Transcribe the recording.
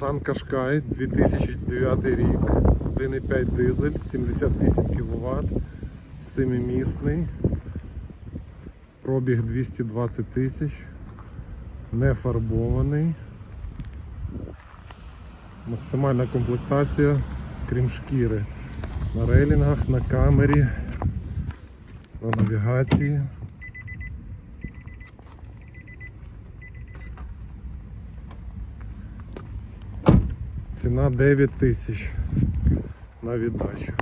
Nissan Qashqai 2009 рік, 1,5 дизель, 78 кВт, 7-місний, пробіг 220 тисяч, не фарбований. Максимальна комплектація, крім шкіри. На рейлінгах, на камері, на навігації. Ціна 9 тисяч на віддачу.